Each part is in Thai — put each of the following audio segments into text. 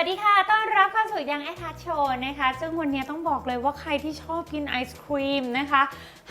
วัสดีค่ะ ต้อนรับเข้าสู่ยังแอทัชโชว์นะคะ ซึ่งวันนี้ต้องบอกเลยว่าใครที่ชอบกินไอศครีมนะคะ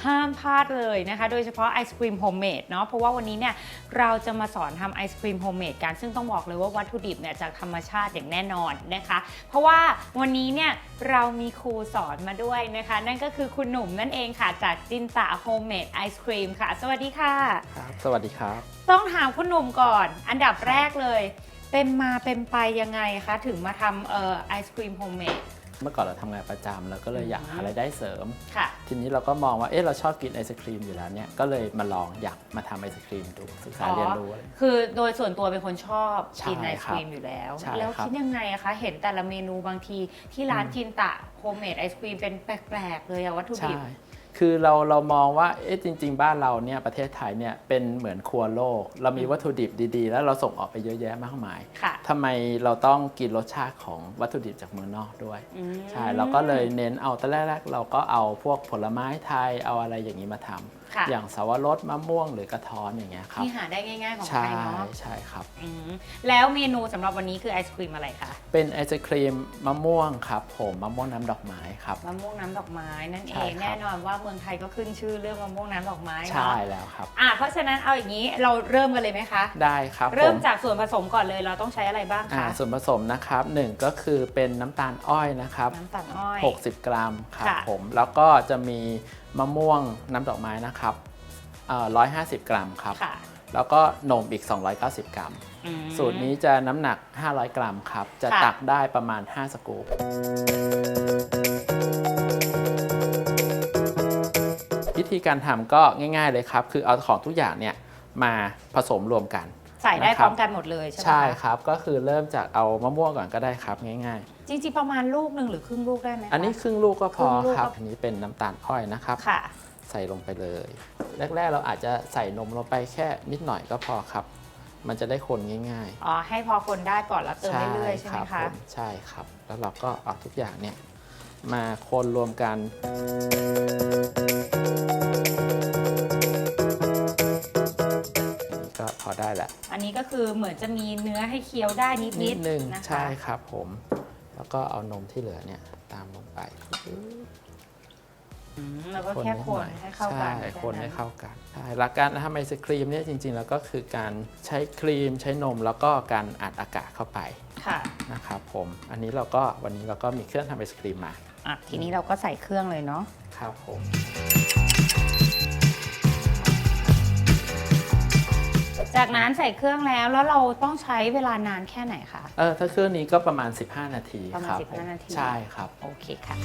ห้ามพลาดเลยนะคะ โดยเฉพาะไอศครีมโฮมเมดเนาะ เพราะว่าวันนี้เนี่ยเราจะมาสอนทำไอศครีมโฮมเมดกัน ซึ่งต้องบอกเลยว่าวัตถุดิบเนี่ยจากธรรมชาติอย่างแน่นอนนะคะ เพราะว่าวันนี้เนี่ยเรามีครูสอนมาด้วยนะคะ นั่นก็คือคุณหนุ่มนั่นเองค่ะ จากจินตะโฮมเมดไอศครีมค่ะ สวัสดีค่ะ ครับ สวัสดีครับ ต้องถามคุณหนุ่มก่อน อันดับแรกเลย เป็นมาเป็นไปยังไงคะ ถึงมาทำเอ่อไอศครีมโฮมเมด เมื่อก่อนเราทำงานประจำเราก็เลยอยากอืมหารายได้เสริม ค่ะ ทีนี้เราก็มองว่าเอ๊ะเราชอบกินไอศครีมอยู่แล้วเนี่ยก็เลยมาลองอยากมาทำไอศครีมดูศึกษาอ๋อ เรียนรู้อะไร คือโดยส่วนตัวเป็นคนชอบใช่กินไอศครับครีมอยู่แล้ว ใช่แล้วครับคิดยังไงอะคะ เห็นแต่ละเมนูบางทีที่ร้านอืมจินตะโฮมเมดไอศครีมเป็นแปลกๆเลยอะวัตถุดิใช่บ คือเราเรามองว่าเอ๊ะจริง ๆ บ้านเราเนี่ยประเทศไทยเนี่ยเป็นเหมือนครัวโลก เรามีอืมวัตถุดิบดีๆ แล้วเราส่งออกไปเยอะแยะมากมายค่ะทำไมเราต้องกินรสชาติของวัตถุดิบจากเมืองนอกด้วยอืมใช่เราก็เลยเน้นเอาตอนแรกๆเราก็เอาพวกผลไม้ไทยเอาอะไรอย่างนี้มาทำค่ะอย่างสาวรสมะม่วงหรือกระท้อนอย่างเงี้ยครับที่หาได้ง่ายๆของไทใช่ยเนาะใช่ครับอืมแล้วเมนูสำหรับวันนี้คือไอศครีมอะไรคะเป็นไอศครีมมะม่วงครับผมมะม่วงน้ำดอกไม้ครับมะม่วงน้ำดอกไม้นั่นเอใช่งครับแน่นอนว่าเมืองไทยก็ขึ้นชื่อเรื่องมะม่วงน้ำดอกไม้ใช่เนาะแล้วครับ อะเพราะฉะนั้นเอาอย่างนี้เราเริ่มกันเลยไหมคะ ได้ครับเริ่มผจากส่วนผสมก่อนเลยเราต้องใช้อะไรบ้างอ่าคะ ส่วนผสมนะครับหนึ่งก็คือเป็นน้ำตาลอ้อยนะครับ น้ำตาลอ้อย 60 กรัมครับค่ะ ผมแล้วก็จะมีมะม่วงน้ำดอกไม้นะครับเอ่อ150 กรัมครับ ค่ะแล้วก็นมอีก 290 กรัม อืม สูตรนี้จะน้ำหนัก 500 กรัมครับ จะค่ะ ตักได้ประมาณ 5 สกู๊ป ธีการทำก็ง่ายๆเลยครับ คือเอาของทุกอย่างเนี่ยมาผสมรวมกัน ใส่ได้นะคพรับร้อมกันหมดเลยใช่ไหมใช่คะครับ ก็คือเริ่มจากเอามะม่วงก่อนก็ได้ครับง่ายจริงๆประมาณลูกหนึ่งหรือครึ่งลูกได้ไหมคะๆอันนี้ครึ่งลูกก็พอครึ่งลูกครับก็อันนี้เป็นน้ำตาลอ้อยนะครับค่ะ ใส่ลงไปเลย แรกๆเราอาจจะใส่นมลงไปแค่นิดหน่อยก็พอครับ มันจะได้คนง่ายอ๋อให้พอคนได้ก่อนแล้วๆเติมเรื่อยๆใช่ไหมครัคะผมใช่ครับ แล้วเราก็เอาทุกอย่างเนี่ยมาคนรวมกัน ได้แหละ อันนี้ก็คือเหมือนจะมีเนื้อให้เคี้ยวได้นิดๆนิดนึงนะคะใช่ครับผม แล้วก็เอานมที่เหลือเนี่ยตามลงไปอืมแล้วก็แค่คนให้เข้ากันใช่แนั้นคนให้เข้ากันใช่หลักการทำไอศครีมเนี่ยจริง ๆ แล้วก็คือการใช้ครีมใช้นมแล้วก็การอัดอากาศเข้าไปค่ะนะครับผมอันนี้เราก็วันนี้เราก็มีเครื่องทำไอศครีมมาอะทีนี้เราก็ใส่เครื่องเลยเนาะครับผม จากนั้นใส่เครื่องแล้วแล้วเราต้องใช้เวลานานแค่ไหนคะเออถ้าเครื่องนี้ก็ประมาณ 15 นาทีประมาณครับ15ผมนาที ใช่ครับ โอเคค่ะ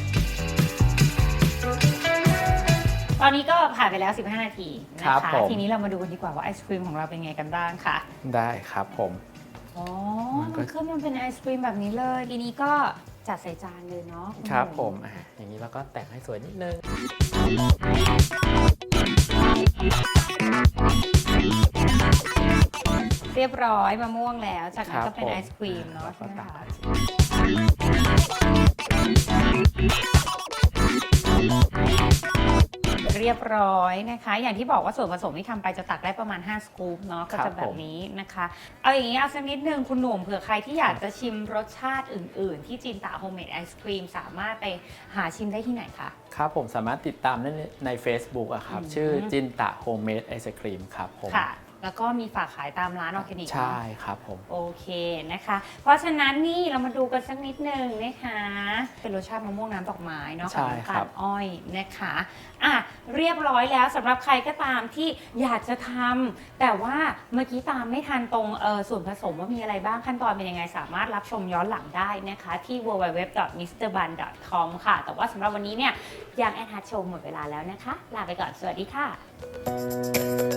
ตอนนี้ก็ผ่านไปแล้ว 15 นาทีนะครัคะ บผม ทีนี้เรามาดูกันดีกว่าว่าไอศครีมของเราเป็นไงกันบ้างค่ะ ได้ครับผม อ๋อมันก็ มันขึ้นมันเป็นไอศครีมแบบนี้เลย ทีนี้ก็จัดใส่จานเลยเนาะณครับหนุ่ผมอะอย่างนี้เราก็แต่งให้สวยนิดนึง รียบร้อยมะม่วงแล้ว จากนั้นครัก็บเป็นผมไอศครีมเนาะแล้วก็ใช่ไหมตักคะเรียบร้อยนะคะ อย่างที่บอกว่าส่วนผสมที่ทำไปจะตักได้ประมาณ 5 สกู๊ปเนาะก็ครัจะบแบบผมนี้นะคะ เอาอย่างนี้เอาสักนิดนึงคุณหนุ่มเผื่อใครที่อยากจะชิมรสชาติอื่น ๆ ที่จินตาโฮมเมดไอศครีมสามารถไปหาชิมได้ที่ไหนคะครับผมสามารถติดตามได้ในใน Facebook อะครับอืมชื่อจินตะโฮมเมดไอศครีมครับผมค่ะ แล้วก็มีฝากขายตามร้านออร์แกนิกเนอะ ใช่ครับผม โอเคนะคะ เพราะฉะนั้นนี่เรามาดูกันสักนิดหนึ่งนะคะ เป็นรสชาติมะม่วงน้ำดอกไม้เนาะใช่กับครัน้ำตาบลอ้อยนะคะอะเรียบร้อยแล้วสำหรับใครก็ตามที่อยากจะทำแต่ว่าเมื่อกี้ตามไม่ทันตรงเออส่วนผสมว่ามีอะไรบ้างขั้นตอนเป็นยังไงสามารถรับชมย้อนหลังได้นะคะ ที่ www.mrbun.com ค่ะ แต่ว่าสำหรับวันนี้เนี่ยยังแอนฮัทโชว์หมดเวลาแล้วนะคะ ลาไปก่อนสวัสดีค่ะ